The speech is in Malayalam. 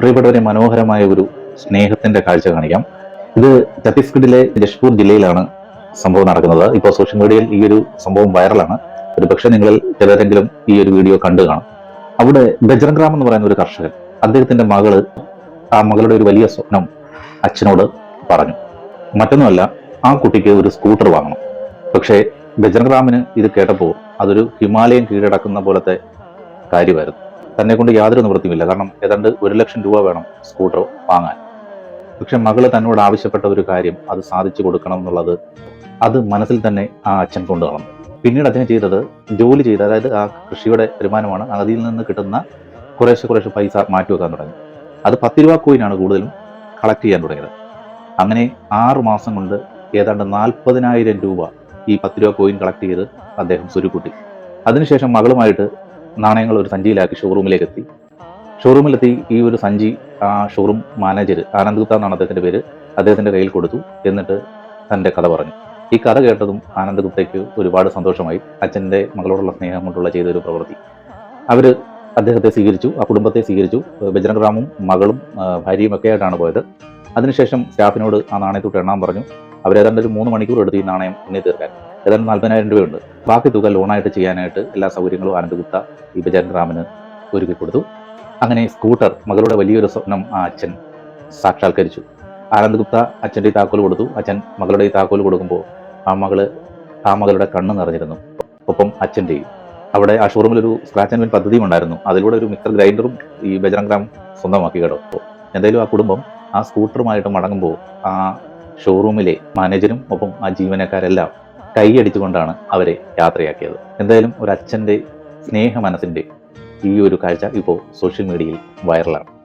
പ്രിയപ്പെട്ടവരെ മനോഹരമായ ഒരു സ്നേഹത്തിന്റെ കാഴ്ച കാണിക്കാം. ഇത് ഛത്തീസ്ഗഡിലെ ജഷ്പൂർ ജില്ലയിലാണ് സംഭവം നടക്കുന്നത്. ഇപ്പോൾ സോഷ്യൽ മീഡിയയിൽ ഈ ഒരു സംഭവം വൈറലാണ്. ഒരു പക്ഷേ നിങ്ങളിൽ ചിലരെങ്കിലും ഈ ഒരു വീഡിയോ കണ്ടു കാണും. അവിടെ ബജ്രംഗ് റാം എന്ന് പറയുന്ന ഒരു കർഷകൻ അദ്ദേഹത്തിന്റെ മകൾ ആ മകളുടെ ഒരു വലിയ സ്വപ്നം അച്ഛനോട് പറഞ്ഞു. മറ്റൊന്നുമല്ല ആ കുട്ടിക്ക് ഒരു സ്കൂട്ടർ വാങ്ങണം. പക്ഷേ ബജ്രംഗ് റാമിന് ഇത് കേട്ടപ്പോൾ അതൊരു ഹിമാലയം കീഴടക്കുന്ന പോലത്തെ കാര്യമായിരുന്നു. തന്നെ കൊണ്ട് യാതൊരു നിവൃത്തിയുമില്ല. കാരണം ഏതാണ്ട് ഒരു ലക്ഷം രൂപ വേണം സ്കൂട്ടർ വാങ്ങാൻ. പക്ഷെ മകൾ തന്നോട് ആവശ്യപ്പെട്ട ഒരു കാര്യം അത് സാധിച്ചു കൊടുക്കണം എന്നുള്ളത് അത് മനസ്സിൽ തന്നെ ആ അച്ഛൻ കൊണ്ടു കളഞ്ഞു പിന്നീട് അദ്ദേഹം ചെയ്തത് ജോലി ചെയ്ത് അതായത് ആ കൃഷിയുടെ വരുമാനമാണ് അതിൽ നിന്ന് കിട്ടുന്ന കുറേശ്ശെ കുറേശ്ശെ പൈസ മാറ്റി വെക്കാൻ തുടങ്ങി. അത് പത്ത് രൂപ കോയിനാണ് കൂടുതലും കളക്ട് ചെയ്യാൻ തുടങ്ങിയത്. അങ്ങനെ ആറ് മാസം കൊണ്ട് ഏതാണ്ട് നാൽപ്പതിനായിരം രൂപ ഈ പത്ത് രൂപ കോയിൻ കളക്ട് ചെയ്ത് അദ്ദേഹം സ്വരുക്കൂട്ടി. അതിനുശേഷം മകളുമായിട്ട് നാണയങ്ങൾ ഒരു സഞ്ചിയിലാക്കി ഷോറൂമിലേക്ക് എത്തി. ഷോറൂമിലെത്തി ഈ ഒരു സഞ്ചി ആ ഷോറൂം മാനേജർ ആനന്ദ് ഗുപ്ത എന്നാണ് അദ്ദേഹത്തിന്റെ പേര്. അദ്ദേഹത്തിന്റെ കയ്യിൽ കൊടുത്തു. എന്നിട്ട് തന്റെ കഥ പറഞ്ഞു. ഈ കഥ കേട്ടതും ആനന്ദ് ഗുപ്തയ്ക്ക് ഒരുപാട് സന്തോഷമായി. അച്ഛന്റെ മകളോടുള്ള സ്നേഹം കൊണ്ടുള്ള ചെയ്ത ഒരു പ്രവൃത്തി. അവർ അദ്ദേഹത്തെ സ്വീകരിച്ചു. ആ കുടുംബത്തെ സ്വീകരിച്ചു. ബജ്രംഗ് റാമും മകളും ഭാര്യയും ഒക്കെ ആയിട്ടാണ് പോയത്. അതിനുശേഷം സ്റ്റാഫിനോട് ആ നാണയത്തോട്ട് എണ്ണാൻ പറഞ്ഞു. അവരേതാണ്ട് ഒരു മൂന്ന് മണിക്കൂർ എടുത്ത് ഈ നാണയം എണ്ണി തീർക്കാൻ. ഏതാണ്ട് നാൽപ്പതിനായിരം രൂപയുണ്ട്. ബാക്കി തുക ലോണായിട്ട് ചെയ്യാനായിട്ട് എല്ലാ സൗകര്യങ്ങളും ആനന്ദ് ഗുപ്ത ബജാരൻ റാമിന് ഒരുക്കി കൊടുത്തു. അങ്ങനെ സ്കൂട്ടർ മകളുടെ വലിയൊരു സ്വപ്നം ആ അച്ഛൻ സാക്ഷാത്കരിച്ചു. ആനന്ദ് ഗുപ്ത അച്ഛന്റെ ഈ താക്കോൽ കൊടുത്തു. അച്ഛൻ മകളുടെ ഈ താക്കോൽ കൊടുക്കുമ്പോൾ ആ മകൾ ആ മകളുടെ കണ്ണ് നിറഞ്ഞിരുന്നു. ഒപ്പം അച്ഛന്റെയും അവിടെ ആ ഷോറൂമിൽ ഒരു സ്ക്രാച്ച് ആൻഡ് വിൻ പദ്ധതിയും ഉണ്ടായിരുന്നു. അതിലൂടെ ഒരു മിക്സർ ഗ്രൈൻഡറും ഈ ബജറംഗ് സ്വന്തമാക്കി കേട്ടോ. എന്തായാലും ആ കുടുംബം ആ സ്കൂട്ടറുമായിട്ട് മടങ്ങുമ്പോൾ ആ ഷോറൂമിലെ മാനേജരും ഒപ്പം ആ ജീവനക്കാരെല്ലാം കൈയടിച്ചുകൊണ്ടാണ് അവരെ യാത്രയാക്കിയത്. എന്തായാലും ഒരു അച്ഛന്റെ സ്നേഹ മനസ്സിന്റെ ഈ ഒരു കാഴ്ച ഇപ്പോൾ സോഷ്യൽ മീഡിയയിൽ വൈറലാണ്